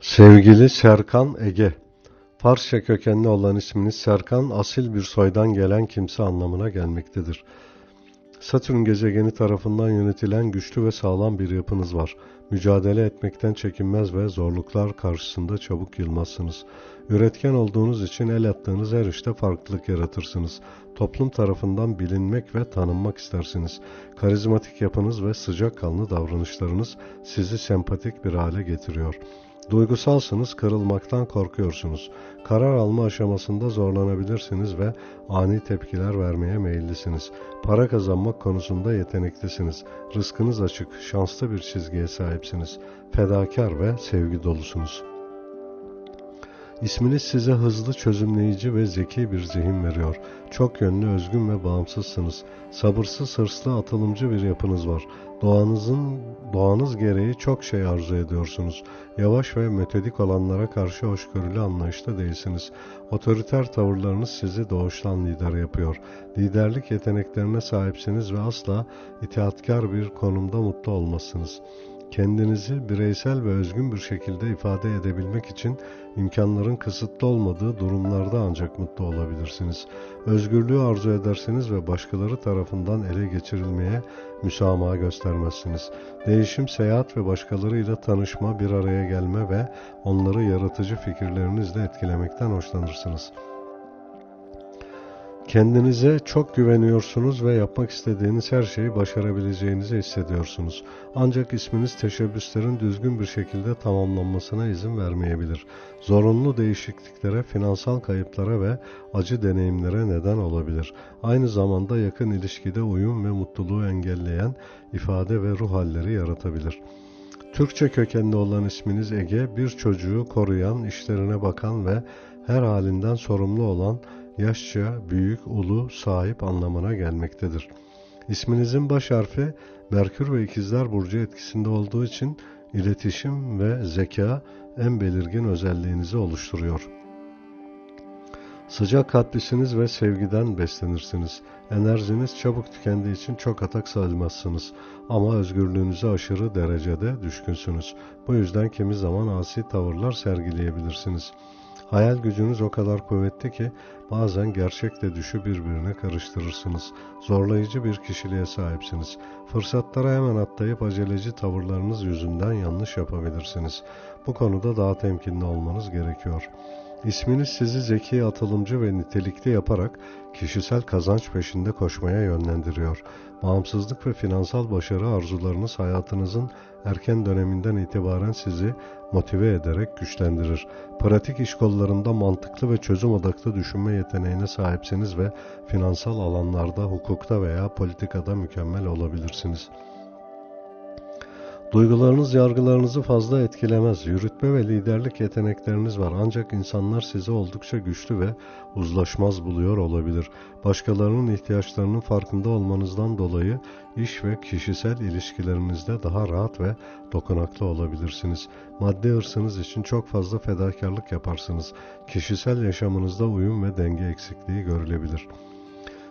Sevgili Serkan Ege, Farsça kökenli olan isminiz Serkan, asil bir soydan gelen kimse anlamına gelmektedir. Satürn gezegeni tarafından yönetilen güçlü ve sağlam bir yapınız var. Mücadele etmekten çekinmez ve zorluklar karşısında çabuk yılmazsınız. Üretken olduğunuz için el attığınız her işte farklılık yaratırsınız. Toplum tarafından bilinmek ve tanınmak istersiniz. Karizmatik yapınız ve sıcakkanlı davranışlarınız sizi sempatik bir hale getiriyor. Duygusalsınız, kırılmaktan korkuyorsunuz. Karar alma aşamasında zorlanabilirsiniz ve ani tepkiler vermeye meyillisiniz. Para kazanmak konusunda yeteneklisiniz. Rızkınız açık, şanslı bir çizgiye sahipsiniz. Fedakar ve sevgi dolusunuz. İsminiz size hızlı, çözümleyici ve zeki bir zihin veriyor. Çok yönlü, özgün ve bağımsızsınız. Sabırsız, hırslı, atılımcı bir yapınız var. Doğanızın doğanız gereği çok şey arzu ediyorsunuz. Yavaş ve metodik olanlara karşı hoşgörülü anlayışta değilsiniz. Otoriter tavırlarınız sizi doğuştan lider yapıyor. Liderlik yeteneklerine sahipsiniz ve asla itaatkar bir konumda mutlu olmazsınız. Kendinizi bireysel ve özgün bir şekilde ifade edebilmek için imkanların kısıtlı olmadığı durumlarda ancak mutlu olabilirsiniz. Özgürlüğü arzu edersiniz ve başkaları tarafından ele geçirilmeye müsamaha göstermezsiniz. Değişim, seyahat ve başkalarıyla tanışma, bir araya gelme ve onları yaratıcı fikirlerinizle etkilemekten hoşlanırsınız.'' Kendinize çok güveniyorsunuz ve yapmak istediğiniz her şeyi başarabileceğinizi hissediyorsunuz. Ancak isminiz teşebbüslerin düzgün bir şekilde tamamlanmasına izin vermeyebilir. Zorunlu değişikliklere, finansal kayıplara ve acı deneyimlere neden olabilir. Aynı zamanda yakın ilişkide uyum ve mutluluğu engelleyen ifade ve ruh halleri yaratabilir. Türkçe kökenli olan isminiz Ege, bir çocuğu koruyan, işlerine bakan ve her halinden sorumlu olan yaşça, büyük, ulu, sahip anlamına gelmektedir. İsminizin baş harfi Merkür ve İkizler Burcu etkisinde olduğu için iletişim ve zeka en belirgin özelliğinizi oluşturuyor. Sıcak kalplisiniz ve sevgiden beslenirsiniz. Enerjiniz çabuk tükendiği için çok atak saymazsınız. Ama özgürlüğünüze aşırı derecede düşkünsünüz. Bu yüzden kimi zaman asi tavırlar sergileyebilirsiniz.'' Hayal gücünüz o kadar kuvvetli ki bazen gerçekle düşü birbirine karıştırırsınız. Zorlayıcı bir kişiliğe sahipsiniz. Fırsatlara hemen atlayıp aceleci tavırlarınız yüzünden yanlış yapabilirsiniz. Bu konuda daha temkinli olmanız gerekiyor.'' İsminiz sizi zeki, atılımcı ve nitelikli yaparak kişisel kazanç peşinde koşmaya yönlendiriyor. Bağımsızlık ve finansal başarı arzularınız hayatınızın erken döneminden itibaren sizi motive ederek güçlendirir. Pratik iş kollarında mantıklı ve çözüm odaklı düşünme yeteneğine sahipsiniz ve finansal alanlarda, hukukta veya politikada mükemmel olabilirsiniz.'' Duygularınız yargılarınızı fazla etkilemez. Yürütme ve liderlik yetenekleriniz var. Ancak insanlar sizi oldukça güçlü ve uzlaşmaz buluyor olabilir. Başkalarının ihtiyaçlarının farkında olmanızdan dolayı iş ve kişisel ilişkilerinizde daha rahat ve dokunaklı olabilirsiniz. Maddi hırsınız için çok fazla fedakarlık yaparsınız. Kişisel yaşamınızda uyum ve denge eksikliği görülebilir.''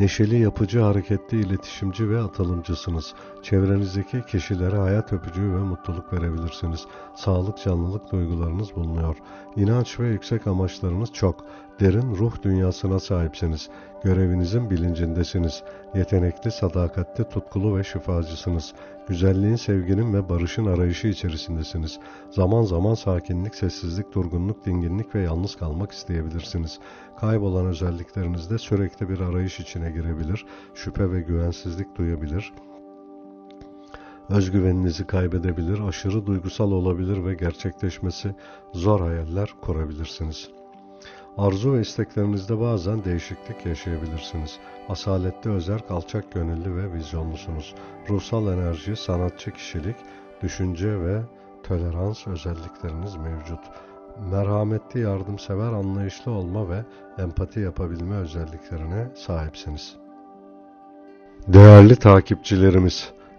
Neşeli, yapıcı, hareketli, iletişimci ve atılımcısınız. Çevrenizdeki kişilere hayat öpücüğü ve mutluluk verebilirsiniz. Sağlık, canlılık duygularınız bulunuyor. İnanç ve yüksek amaçlarınız çok. Derin ruh dünyasına sahipsiniz. Görevinizin bilincindesiniz. Yetenekli, sadakatli, tutkulu ve şifacısınız. Güzelliğin, sevginin ve barışın arayışı içerisindesiniz. Zaman zaman sakinlik, sessizlik, durgunluk, dinginlik ve yalnız kalmak isteyebilirsiniz. Kaybolan özelliklerinizde sürekli bir arayış içine girebilir, şüphe ve güvensizlik duyabilir, özgüveninizi kaybedebilir, aşırı duygusal olabilir ve gerçekleşmesi zor hayaller kurabilirsiniz.'' Arzu ve isteklerinizde bazen değişiklik yaşayabilirsiniz. Asaletli özerk, alçak gönüllü ve vizyonlusunuz. Ruhsal enerji, sanatçı kişilik, düşünce ve tolerans özellikleriniz mevcut. merhametli, yardımsever, anlayışlı olma ve empati yapabilme özelliklerine sahipsiniz. Değerli takipçilerimiz,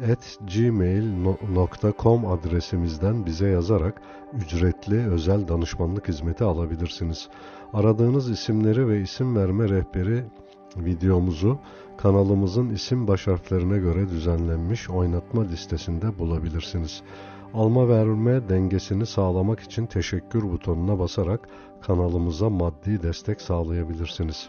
at gmail.com adresimizden bize yazarak ücretli özel danışmanlık hizmeti alabilirsiniz. Aradığınız isimleri ve isim verme rehberi videomuzu kanalımızın isim baş harflerine göre düzenlenmiş oynatma listesinde bulabilirsiniz. Alma verme dengesini sağlamak için teşekkür butonuna basarak kanalımıza maddi destek sağlayabilirsiniz.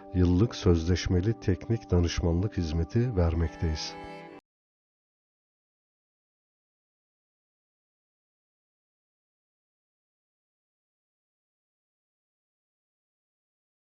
yıllık sözleşmeli teknik danışmanlık hizmeti vermekteyiz.